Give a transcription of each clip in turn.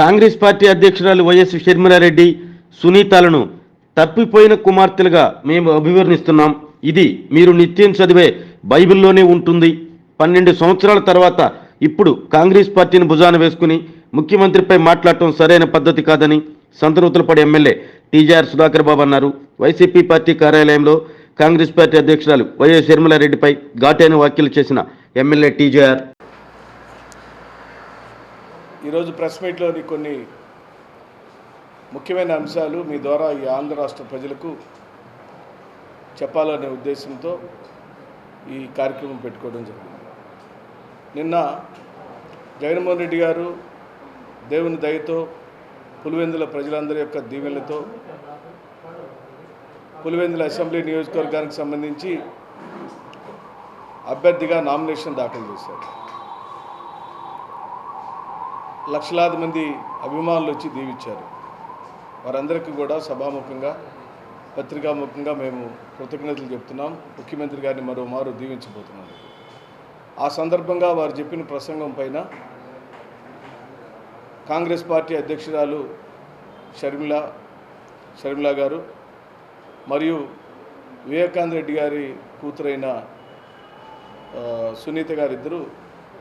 Congress party అధ్యక్షురాలు YS Sharmila Reddy సునీతలను తప్పిపోయిన కుమార్తెలుగా మేము అభివర్ణిస్తున్నాం. ఇది మీరు నిత్యం చదివే బైబిల్లోనే ఉంటుంది. పన్నెండు సంవత్సరాల తర్వాత ఇప్పుడు కాంగ్రెస్ పార్టీని భుజాన వేసుకుని ముఖ్యమంత్రిపై మాట్లాడటం సరైన పద్ధతి కాదని సంతనూతులపడి ఎమ్మెల్యే టీజీఆర్ సుధాకర్ బాబు అన్నారు. వైసీపీ పార్టీ కార్యాలయంలో కాంగ్రెస్ పార్టీ అధ్యక్షురాలు వైఎస్ షర్మిలారెడ్డిపై ఘాటైన వ్యాఖ్యలు చేసిన ఎమ్మెల్యే టీజీఆర్ ఈరోజు ప్రెస్ మీట్లోని కొన్ని ముఖ్యమైన అంశాలు మీ ద్వారా ఈ ఆంధ్ర రాష్ట్ర ప్రజలకు చెప్పాలనే ఉద్దేశంతో ఈ కార్యక్రమం పెట్టుకోవడం జరిగింది. నిన్న జగన్మోహన్ రెడ్డి గారు దేవుని దయతో పులివెందుల ప్రజలందరి యొక్క దీవెనలతో పులివెందుల అసెంబ్లీ నియోజకవర్గానికి సంబంధించి అభ్యర్థిగా నామినేషన్ దాఖలు చేశారు. లక్షలాది మంది అభిమానులు వచ్చి దీవించారు. వారందరికీ కూడా సభాముఖంగా పత్రికాముఖంగా మేము కృతజ్ఞతలు చెప్తున్నాం. ముఖ్యమంత్రి గారిని మరోమారు దీవించబోతున్నాం. ఆ సందర్భంగా వారు చెప్పిన ప్రసంగం పైన కాంగ్రెస్ పార్టీ అధ్యక్షురాలు షర్మిల షర్మిల గారు మరియు వివేకానంద రెడ్డి గారి కూతురైన సునీత గారిద్దరూ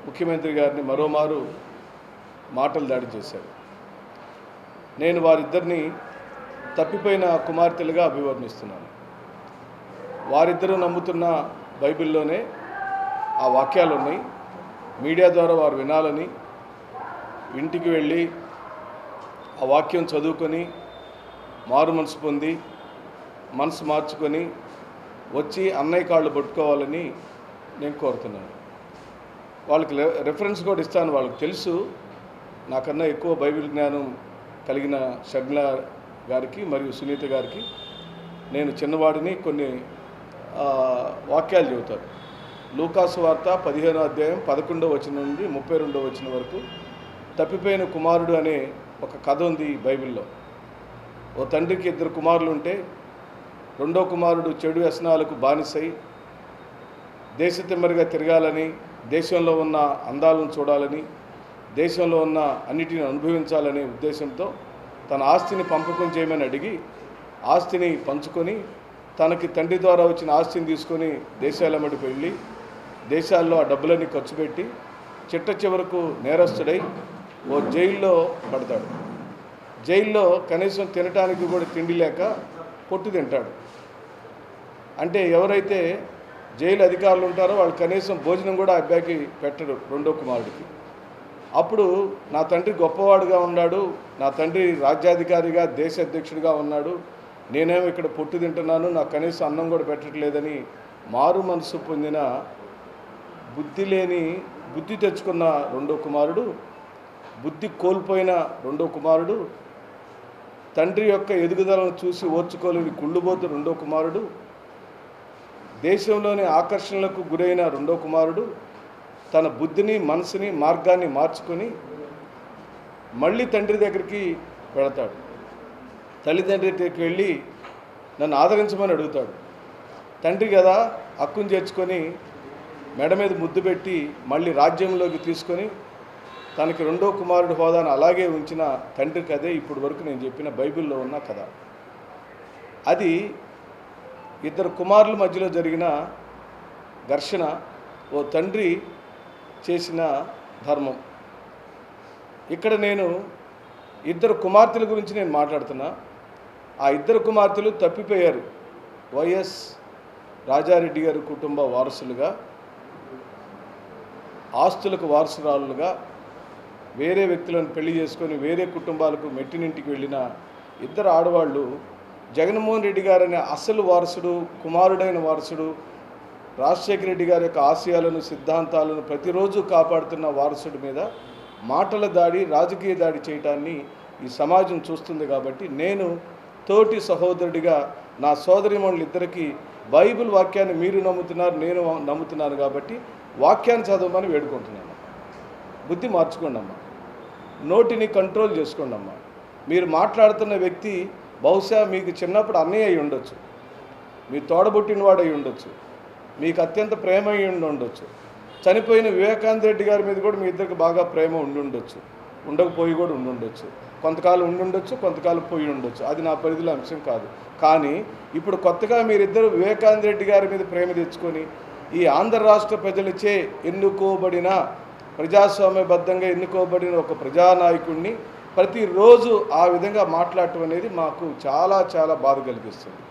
ముఖ్యమంత్రి గారిని మరోమారు మాటలు దాడి చేశారు నేను వారిద్దరిని తప్పిపోయిన కుమార్తెలుగా అభివర్ణిస్తున్నాను. వారిద్దరూ నమ్ముతున్న బైబిల్లోనే ఆ వాక్యాలు ఉన్నాయి మీడియా ద్వారా వారు వినాలని ఇంటికి వెళ్ళి ఆ వాక్యం చదువుకొని మారు మనసు పొంది మనసు మార్చుకొని వచ్చి అన్నయ్య కాళ్ళు పట్టుకోవాలని నేను కోరుతున్నాను. వాళ్ళకి రెఫరెన్స్ కూడా ఇస్తాను. వాళ్ళకి తెలుసు నాకన్నా ఎక్కువ బైబిల్ జ్ఞానం కలిగిన షగ్ల గారికి మరియు సునీత గారికి నేను చిన్నవాడిని కొన్ని వాక్యాలు చెబుతారు లూకాసు వార్త పదిహేనో అధ్యాయం పదకొండో వచనం నుండి ముప్పై రెండో వచనం వరకు తప్పిపోయిన కుమారుడు అనే ఒక కథ ఉంది బైబిల్లో. ఓ తండ్రికి ఇద్దరు కుమారులు ఉంటే రెండో కుమారుడు చెడు వ్యసనాలకు బానిసై దేశతిమ్మరిగా తిరగాలని దేశంలో ఉన్న అందాలను చూడాలని దేశంలో ఉన్న అన్నిటిని అనుభవించాలనే ఉద్దేశంతో తన ఆస్తిని పంపకం చేయమని అడిగి ఆస్తిని పంచుకొని తనకి తండ్రి ద్వారా వచ్చిన ఆస్తిని తీసుకొని దేశాలమ్మడి వెళ్ళి దేశాల్లో ఆ డబ్బులన్నీ ఖర్చు పెట్టి చిట్ట చివరకు నేరస్తుడై ఓ జైల్లో పడతాడు. జైల్లో కనీసం తినటానికి కూడా తిండి లేక పొట్టు తింటాడు. అంటే ఎవరైతే జైలు అధికారులు ఉంటారో వాళ్ళు కనీసం భోజనం కూడా అబ్బాయికి పెట్టడు రెండో కుమారుడికి. అప్పుడు నా తండ్రి గొప్పవాడుగా ఉన్నాడు నా తండ్రి రాజ్యాధికారిగా దేశ అధ్యక్షుడిగా ఉన్నాడు. నేనేమో ఇక్కడ పొట్టు తింటున్నాను నాకు కనీసం అన్నం కూడా పెట్టట్లేదని మారు మనసు పొందిన బుద్ధి లేని బుద్ధి తెచ్చుకున్న రెండో కుమారుడు బుద్ధి కోల్పోయిన రెండో కుమారుడు తండ్రి యొక్క ఎదుగుదలను చూసి ఓర్చుకోలేని కుళ్ళుబోతు రెండో కుమారుడు దేశంలోని ఆకర్షణలకు గురైన రెండో కుమారుడు తన బుద్ధిని మనసుని మార్గాన్ని మార్చుకొని మళ్ళీ తండ్రి దగ్గరికి వెళతాడు. తల్లిదండ్రి దగ్గరికి వెళ్ళి నన్ను ఆదరించమని అడుగుతాడు. తండ్రి కదా హక్కును చేర్చుకొని మెడ మీద ముద్దు పెట్టి మళ్ళీ రాజ్యంలోకి తీసుకొని తనకి రెండో కుమారుడు హోదాను అలాగే ఉంచిన తండ్రి కథే ఇప్పటి వరకు నేను చెప్పిన బైబిల్లో ఉన్న కథ. అది ఇద్దరు కుమారుల మధ్యలో జరిగిన ఘర్షణ. ఓ తండ్రి చేసిన ధర్మం. ఇక్కడ నేను ఇద్దరు కుమార్తెల గురించి నేను మాట్లాడుతున్నా. ఆ ఇద్దరు కుమార్తెలు తప్పిపోయారు. వైఎస్ రాజారెడ్డి గారి కుటుంబ వారసులుగా ఆస్తులకు వారసురాలుగా వేరే వ్యక్తులను పెళ్ళి చేసుకొని వేరే కుటుంబాలకు మెట్టినింటికి వెళ్ళిన ఇద్దరు ఆడవాళ్ళు జగన్మోహన్ రెడ్డి గారనే అసలు వారసుడు కుమారుడైన వారసుడు రాజశేఖర రెడ్డి గారి యొక్క ఆశయాలను సిద్ధాంతాలను ప్రతిరోజు కాపాడుతున్న వారసుడి మీద మాటల దాడి రాజకీయ దాడి చేయటాన్ని ఈ సమాజం చూస్తుంది కాబట్టి నేను తోటి సహోదరుడిగా నా సోదరిమణులు ఇద్దరికి బైబిల్ వాక్యాన్ని మీరు నమ్ముతున్నారు నేను నమ్ముతున్నాను కాబట్టి వాక్యాన్ని చదవమని వేడుకుంటున్నాను. బుద్ధి మార్చుకోండి అమ్మా నోటిని కంట్రోల్ చేసుకోండి అమ్మా మీరు మాట్లాడుతున్న వ్యక్తి బహుశా మీకు చిన్నప్పుడు అన్నయ్య అయి ఉండొచ్చు. మీ తోడబుట్టినవాడు అయి ఉండొచ్చు. మీకు అత్యంత ప్రేమ అయి ఉండి ఉండొచ్చు చనిపోయిన వివేకానంద రెడ్డి గారి మీద కూడా మీ ఇద్దరికి బాగా ప్రేమ ఉండి ఉండొచ్చు ఉండకపోయి కూడా ఉండుండొచ్చు. కొంతకాలం ఉండుండొచ్చు కొంతకాలం పోయి ఉండొచ్చు అది నా పరిధిలో అంశం కాదు. కానీ ఇప్పుడు కొత్తగా మీరిద్దరు వివేకానంద రెడ్డి గారి మీద ప్రేమ తెచ్చుకొని ఈ ఆంధ్ర రాష్ట్ర ప్రజలచే ఎన్నుకోబడిన ప్రజాస్వామ్యబద్ధంగా ఎన్నుకోబడిన ఒక ప్రజానాయకుడిని ప్రతిరోజు ఆ విధంగా మాట్లాడటం అనేది మాకు చాలా చాలా బాధ కలిగిస్తుంది.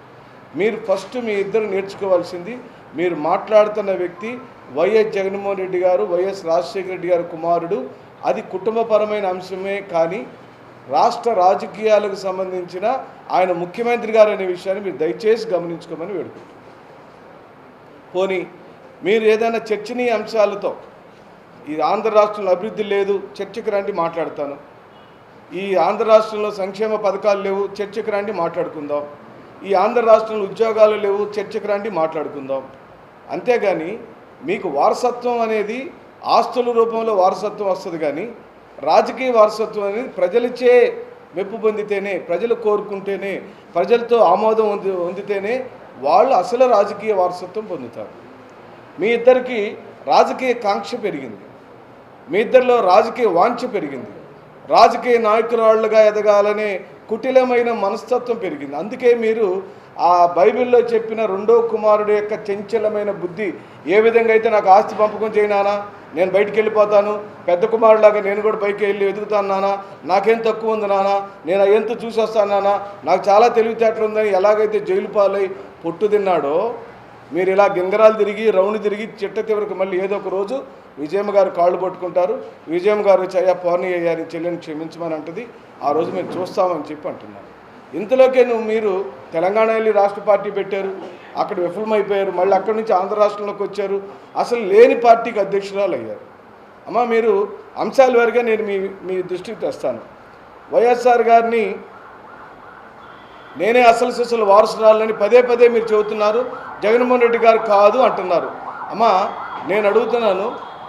మీరు ఫస్ట్ మీ ఇద్దరు నేర్చుకోవాల్సింది మీరు మాట్లాడుతున్న వ్యక్తి వైఎస్ జగన్మోహన్ రెడ్డి గారు వైఎస్ రాజశేఖర రెడ్డి గారు కుమారుడు. అది కుటుంబపరమైన అంశమే కానీ రాష్ట్ర రాజకీయాలకు సంబంధించిన ఆయన ముఖ్యమంత్రి గారు అనే విషయాన్ని మీరు దయచేసి గమనించుకోమని వేడుకుంటున్నాను. పోనీ మీరు ఏదైనా చర్చనీయ అంశాలతో ఈ ఆంధ్ర రాష్ట్రంలో అభివృద్ధి లేదు చర్చకు రండి మాట్లాడతాను. ఈ ఆంధ్ర రాష్ట్రంలో సంక్షేమ పథకాలు లేవు చర్చకు రండి మాట్లాడుకుందాం. ఈ ఆంధ్ర రాష్ట్రంలో ఉద్యోగాలు లేవు చర్చకు రండి మాట్లాడుకుందాం. అంతేగాని మీకు వారసత్వం అనేది ఆస్తుల రూపంలో వారసత్వం వస్తుంది కానీ రాజకీయ వారసత్వం అనేది ప్రజలచే మెప్పు పొందితేనే ప్రజలు కోరుకుంటేనే ప్రజలతో ఆమోదం పొందితేనే వాళ్ళు అసలు రాజకీయ వారసత్వం పొందుతారు. మీ ఇద్దరికి రాజకీయ కాంక్ష పెరిగింది. మీ ఇద్దరిలో రాజకీయ వాంఛ పెరిగింది. రాజకీయ నాయకురాళ్ళుగా ఎదగాలనే కుటిలమైన మనస్తత్వం పెరిగింది. అందుకే మీరు ఆ బైబిల్లో చెప్పిన రెండో కుమారుడు యొక్క చంచలమైన బుద్ధి ఏ విధంగా అయితే నాకు ఆస్తి పంపకం చేయనానా నేను బయటికి వెళ్ళిపోతాను పెద్ద కుమారులాగా నేను కూడా పైకి వెళ్ళి ఎదుగుతాను నానా నాకేం తక్కువ ఉంది నానా నేను ఎంత చూసి వస్తాను నాకు చాలా తెలివితేటలు ఉందని ఎలాగైతే జైలు పాలై పొట్టు తిన్నాడో మీరు ఇలా గింగరాలు తిరిగి రౌండ్ తిరిగి చిట్ట చివరికి మళ్ళీ ఏదో ఒక రోజు విజయమ్మ గారు కాళ్ళు పట్టుకుంటారు. విజయమ్మ గారు వచ్చి అయ్యా పౌర్ణి అయ్యారి చెల్లెని క్షమించమని అంటది. ఆ రోజు మేము చూస్తామని చెప్పి అంటున్నాను ఇంతలోకే నువ్వు మీరు తెలంగాణ వెళ్ళి రాష్ట్ర పార్టీ పెట్టారు అక్కడ విఫలమైపోయారు మళ్ళీ అక్కడి నుంచి ఆంధ్ర రాష్ట్రంలోకి వచ్చారు. అసలు లేని పార్టీకి అధ్యక్షురాలు అయ్యారు అమ్మ మీరు అంశాల వారిగా నేను మీ మీ దృష్టికి తెస్తాను. వైఎస్ఆర్ గారిని నేనే అసలు సిసలు వారసురాలని పదే పదే మీరు చెబుతున్నారు జగన్మోహన్ రెడ్డి గారు కాదు అంటున్నారు. అమ్మా నేను అడుగుతున్నాను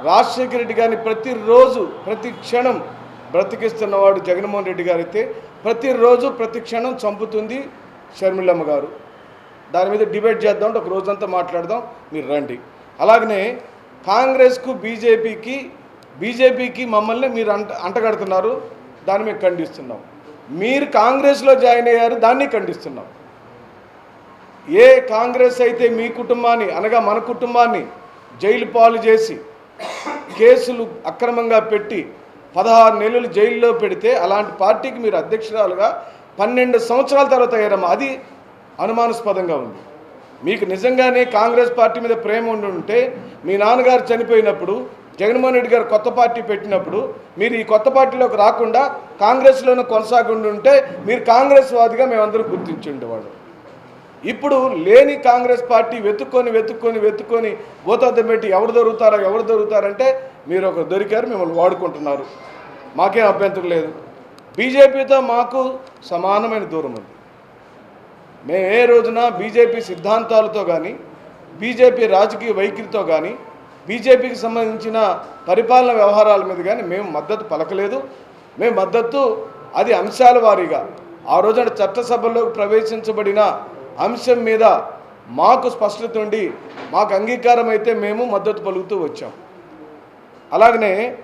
రాజశేఖర రెడ్డి గారిని ప్రతిరోజు ప్రతి క్షణం బ్రతికిస్తున్నవాడు జగన్మోహన్ రెడ్డి గారు అయితే ప్రతిరోజు ప్రతి క్షణం చంపుతుంది షర్మిలమ్మ గారు. దాని మీద డిబేట్ చేద్దాం అంటే ఒక రోజంతా మాట్లాడదాం మీరు రండి. అలాగనే కాంగ్రెస్కు బీజేపీకి బీజేపీకి మమ్మల్ని మీరు అంట అంటగడుతున్నారు దాన్ని మేము ఖండిస్తున్నాం. మీరు కాంగ్రెస్లో జాయిన్ అయ్యారు దాన్ని ఖండిస్తున్నాం. ఏ కాంగ్రెస్ అయితే మీ కుటుంబాన్ని అనగా మన కుటుంబాన్ని జైలు పాలు చేసి కేసులు అక్రమంగా పెట్టి పదహారు నెలలు జైల్లో పెడితే అలాంటి పార్టీకి మీరు అధ్యక్షురాలుగా పన్నెండు సంవత్సరాల తర్వాత అయ్యారమ్మా. అది అనుమానాస్పదంగా ఉంది. మీకు నిజంగానే కాంగ్రెస్ పార్టీ మీద ప్రేమ ఉండి ఉంటే మీ నాన్నగారు చనిపోయినప్పుడు జగన్మోహన్ రెడ్డి గారు కొత్త పార్టీ పెట్టినప్పుడు మీరు ఈ కొత్త పార్టీలోకి రాకుండా కాంగ్రెస్లోనే కొనసాగుండి ఉంటే మీరు కాంగ్రెస్ వాదిగా మేమందరం గుర్తించి ఉండేవాళ్ళం. ఇప్పుడు లేని కాంగ్రెస్ పార్టీ వెతుక్కొని వెతుక్కొని వెతుక్కొని భూతద్దం పెట్టి ఎవరు దొరుకుతారో ఎవరు దొరుకుతారంటే మీరు ఒక దొరికారు మిమ్మల్ని వాడుకుంటున్నారు. మాకేం అభ్యంతరం లేదు. బీజేపీతో మాకు సమానమైన దూరం ఉంది. మేము ఏ రోజున బీజేపీ సిద్ధాంతాలతో కానీ బీజేపీ రాజకీయ వైఖరితో కానీ బీజేపీకి సంబంధించిన పరిపాలన వ్యవహారాల మీద కానీ మేము మద్దతు పలకలేదు. మేము మద్దతు అది అంశాల వారీగా ఆ రోజున చట్టసభలోకి ప్రవేశించబడిన అంశం మీద మాకు స్పష్టత ఉండి మాకు అంగీకారం అయితే మేము మద్దతు పలుకుతూ వచ్చాం. అలాగనే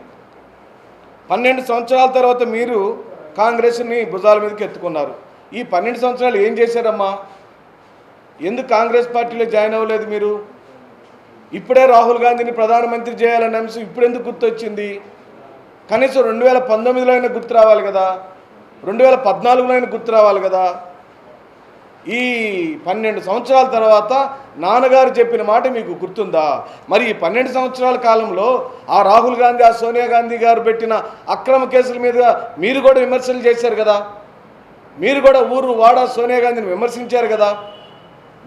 పన్నెండు సంవత్సరాల తర్వాత మీరు కాంగ్రెస్ని భుజాల మీదకి ఎత్తుకున్నారు. ఈ పన్నెండు సంవత్సరాలు ఏం చేశారమ్మా? ఎందుకు కాంగ్రెస్ పార్టీలో జాయిన్ అవ్వలేదు మీరు? ఇప్పుడే రాహుల్ గాంధీని ప్రధానమంత్రి చేయాలనే అంశం ఇప్పుడు ఎందుకు గుర్తొచ్చింది? కనీసం రెండు వేల పంతొమ్మిదిలో అయినా గుర్తు రావాలి కదా? రెండు వేల పద్నాలుగులో అయినా గుర్తు రావాలి కదా? ఈ పన్నెండు సంవత్సరాల తర్వాత నాన్నగారు చెప్పిన మాట మీకు గుర్తుందా? మరి ఈ పన్నెండు సంవత్సరాల కాలంలో ఆ రాహుల్ గాంధీ ఆ సోనియా గాంధీ గారు పెట్టిన అక్రమ కేసుల మీద మీరు కూడా విమర్శలు చేశారు కదా? మీరు కూడా ఊరు వాడ సోనియా గాంధీని విమర్శించారు కదా?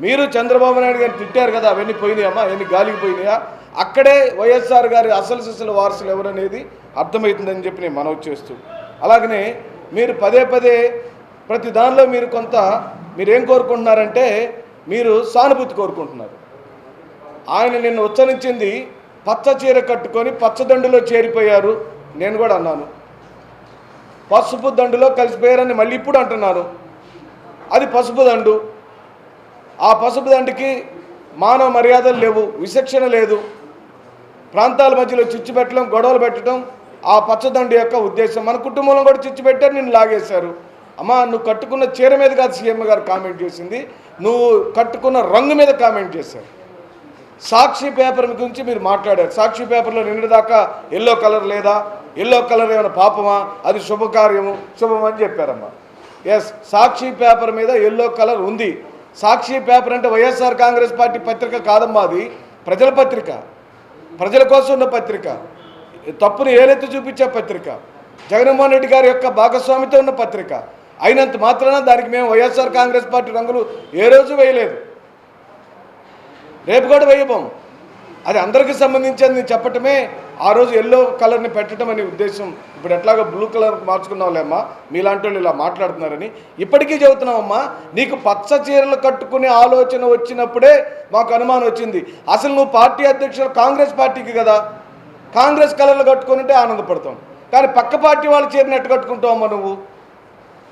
మీరు చంద్రబాబు నాయుడు గారిని తిట్టారు కదా? అవన్నీ పోయినాయమ్మా అవన్నీ గాలికి పోయినాయా? అక్కడే వైఎస్ఆర్ గారి అసలు సిసలు వారసులు ఎవరనేది అర్థమవుతుందని చెప్పి నేను మనవి చేస్తూ. అలాగనే మీరు పదే పదే ప్రతి దానిలో మీరు కొంత మీరేం కోరుకుంటున్నారంటే మీరు సానుభూతి కోరుకుంటున్నారు. ఆయన నిన్ను ఉచ్చరించింది పచ్చ చీర కట్టుకొని పచ్చదండులో చేరిపోయారు నేను కూడా అన్నాను. పసుపు దండులో కలిసిపోయారని మళ్ళీ ఇప్పుడు అంటున్నాను. అది పసుపు దండు. ఆ పసుపు దండుకి మానవ మర్యాదలు లేవు విశక్షణ లేదు. ప్రాంతాల మధ్యలో చిచ్చు పెట్టడం గొడవలు పెట్టడం ఆ పచ్చదండు యొక్క ఉద్దేశం. మన కుటుంబంలో కూడా చిచ్చు పెట్టారు నిన్ను లాగేశారు. అమ్మా నువ్వు కట్టుకున్న చీర మీద కాదు సీఎం గారు కామెంట్ చేసింది. నువ్వు కట్టుకున్న రంగు మీద కామెంట్ చేశారు. సాక్షి పేపర్ గురించి మీరు మాట్లాడారు. సాక్షి పేపర్లో నిన్నటిదాకా ఎల్లో కలర్ లేదా? ఎల్లో కలర్ ఏమైనా పాపమా? అది శుభకార్యము శుభం అని చెప్పారమ్మా. ఎస్ సాక్షి పేపర్ మీద ఎల్లో కలర్ ఉంది. సాక్షి పేపర్ అంటే వైఎస్ఆర్ కాంగ్రెస్ పార్టీ పత్రిక కాదమ్మా అది. ప్రజల పత్రిక. ప్రజల కోసం ఉన్న పత్రిక. తప్పును ఏలెత్తి చూపించే పత్రిక. జగన్మోహన్ రెడ్డి గారి యొక్క భాగస్వామితో ఉన్న పత్రిక. అయినంత మాత్రాన దానికి మేము వైఎస్ఆర్ కాంగ్రెస్ పార్టీ రంగులు ఏ రోజు వేయలేదు. రేపు కూడా వేయబోం అది అందరికీ సంబంధించింది చెప్పటమే ఆ రోజు ఎల్లో కలర్ని పెట్టడం అనే ఉద్దేశం. ఇప్పుడు ఎట్లాగో బ్లూ కలర్ మార్చుకున్నావులేమ్మా మీలాంటి వాళ్ళు ఇలా మాట్లాడుతున్నారని. ఇప్పటికీ చెబుతున్నామమ్మా నీకు పచ్చ చీరలు కట్టుకునే ఆలోచన వచ్చినప్పుడే మాకు అనుమానం వచ్చింది. అసలు నువ్వు పార్టీ అధ్యక్షులు కాంగ్రెస్ పార్టీకి కదా? కాంగ్రెస్ కలర్లు కట్టుకుంటే ఆనందపడతాం. కానీ పక్క పార్టీ వాళ్ళు చీరని ఎట్టు కట్టుకుంటావమ్మా నువ్వు.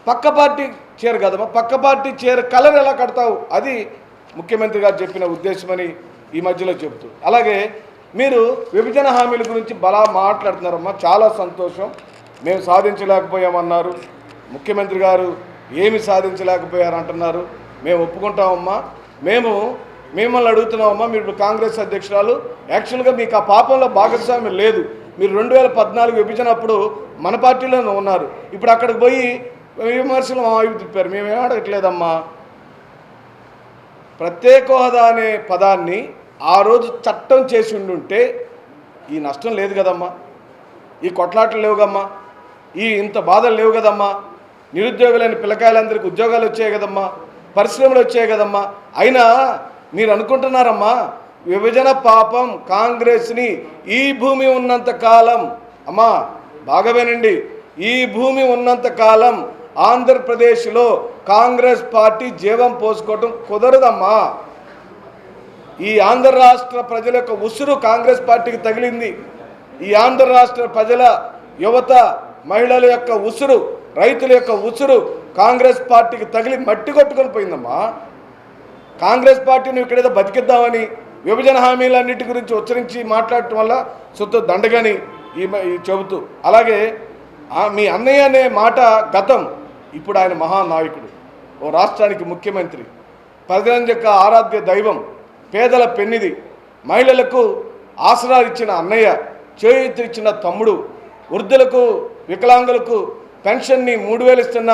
పక్క పార్టీ చీర కదమ్మా పక్క పార్టీ చీర కలర్ ఎలా కడతావు? అది ముఖ్యమంత్రి గారు చెప్పిన ఉద్దేశమని ఈ మధ్యలో చెబుతూ. అలాగే మీరు విభజన హామీల గురించి బలా మాట్లాడుతున్నారమ్మా చాలా సంతోషం. మేము సాధించలేకపోయామన్నారు. ముఖ్యమంత్రి గారు ఏమి సాధించలేకపోయారంటున్నారు. మేము ఒప్పుకుంటామమ్మా. మేము మిమ్మల్ని అడుగుతున్నామమ్మా మీరు ఇప్పుడు కాంగ్రెస్ అధ్యక్షురాలు. యాక్చువల్గా మీకు ఆ పాపంలో భాగస్వామ్యం లేదు. మీరు రెండు వేల పద్నాలుగు విభజన అప్పుడు మన పార్టీలోనే ఉన్నారు. ఇప్పుడు అక్కడికి పోయి విమర్శలు మా వైపు తిప్పారు. మేమేం అడగట్లేదమ్మా? ప్రత్యేక హోదా అనే పదాన్ని ఆ రోజు చట్టం చేసి ఉండుంటే ఈ నష్టం లేదు కదమ్మా. ఈ కొట్లాటలు లేవు కమ్మా ఈ ఇంత బాధలు లేవు కదమ్మా. నిరుద్యోగులైన పిల్లకాయలందరికీ ఉద్యోగాలు వచ్చాయి కదమ్మా. పరిశ్రమలు వచ్చాయి కదమ్మా. అయినా మీరు అనుకుంటున్నారమ్మా విభజన పాపం కాంగ్రెస్ని ఈ భూమి ఉన్నంత కాలం అమ్మా బాగా వినండి. ఈ భూమి ఉన్నంత కాలం ఆంధ్రప్రదేశ్లో కాంగ్రెస్ పార్టీ జీవం పోసుకోవటం కుదరదమ్మా. ఈ ఆంధ్ర రాష్ట్ర ప్రజల యొక్క ఉసురు కాంగ్రెస్ పార్టీకి తగిలింది. ఈ ఆంధ్ర రాష్ట్ర ప్రజల యువత మహిళల యొక్క ఉసురు రైతుల యొక్క ఉసురు కాంగ్రెస్ పార్టీకి తగిలి మట్టి కొట్టుకొని పోయిందమ్మా. కాంగ్రెస్ పార్టీని ఇక్కడేదో బతికిద్దామని విభజన హామీలన్నిటి గురించి ఉచ్చరించి మాట్లాడటం వల్ల సొత్తు దండగని ఈ చెబుతూ. అలాగే మీ అన్నయ్య అనే మాట గతం ఇప్పుడు ఆయన మహానాయకుడు. ఓ రాష్ట్రానికి ముఖ్యమంత్రి. ప్రజల యొక్క ఆరాధ్య దైవం పేదల పెన్నిది మహిళలకు ఆసరాలు ఇచ్చిన అన్నయ్య చేయూత ఇచ్చిన తమ్ముడు వృద్ధులకు వికలాంగులకు పెన్షన్ని మూడు వేలు ఇస్తున్న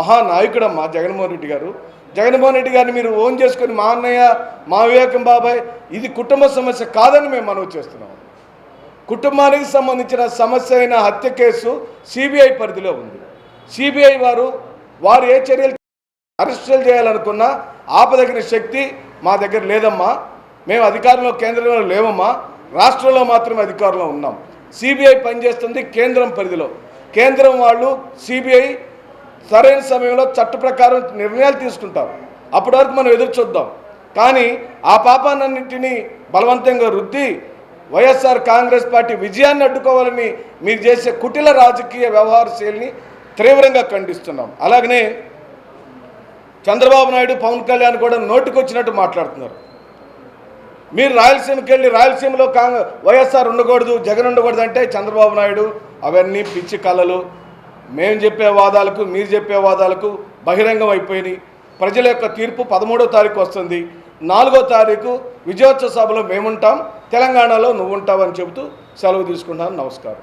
మహానాయకుడమ్మా జగన్మోహన్ రెడ్డి గారు. జగన్మోహన్ రెడ్డి గారిని మీరు ఓన్ చేసుకొని మా అన్నయ్య మా వివేకం బాబాయ్ ఇది కుటుంబ సమస్య కాదని మేము మనవి చేస్తున్నాం. కుటుంబానికి సంబంధించిన సమస్య అయిన హత్య కేసు సిబిఐ పరిధిలో ఉంది. సిబిఐ వారు వారు ఏ చర్యలు అరెస్టులు చేయాలనుకున్నా ఆపదగిన శక్తి మా దగ్గర లేదమ్మా. మేము అధికారంలో కేంద్రంలో లేవమ్మా. రాష్ట్రంలో మాత్రమే అధికారంలో ఉన్నాం. సిబిఐ పనిచేస్తుంది కేంద్రం పరిధిలో. కేంద్రం వాళ్ళు సిబిఐ సరైన సమయంలో చట్ట ప్రకారం నిర్ణయాలు తీసుకుంటారు. అప్పటి వరకు మనం ఎదురు చూద్దాం. కానీ ఆ పాపాన్నింటినీ బలవంతంగా రుద్ది వైఎస్ఆర్ కాంగ్రెస్ పార్టీ విజయాన్ని అడ్డుకోవాలని మీరు చేసే కుటిల రాజకీయ వ్యవహార శైలిని తీవ్రంగా ఖండిస్తున్నాం. అలాగనే చంద్రబాబు నాయుడు పవన్ కళ్యాణ్ కూడా నోటికొచ్చినట్టు మాట్లాడుతున్నారు. మీరు రాయలసీమకి వెళ్ళి రాయలసీమలో కాంగ్ వైఎస్ఆర్ ఉండకూడదు జగన్ ఉండకూడదు అంటే చంద్రబాబు నాయుడు అవన్నీ పిచ్చి కళలు. మేము చెప్పే వాదాలకు మీరు చెప్పే వాదాలకు బహిరంగం అయిపోయినాయి. ప్రజల యొక్క తీర్పు పదమూడో తారీఖు వస్తుంది. నాలుగో తారీఖు విజయోత్సవ సభలో మేముంటాం తెలంగాణలో నువ్వు ఉంటావని చెబుతూ సెలవు తీసుకుంటాను. నమస్కారం.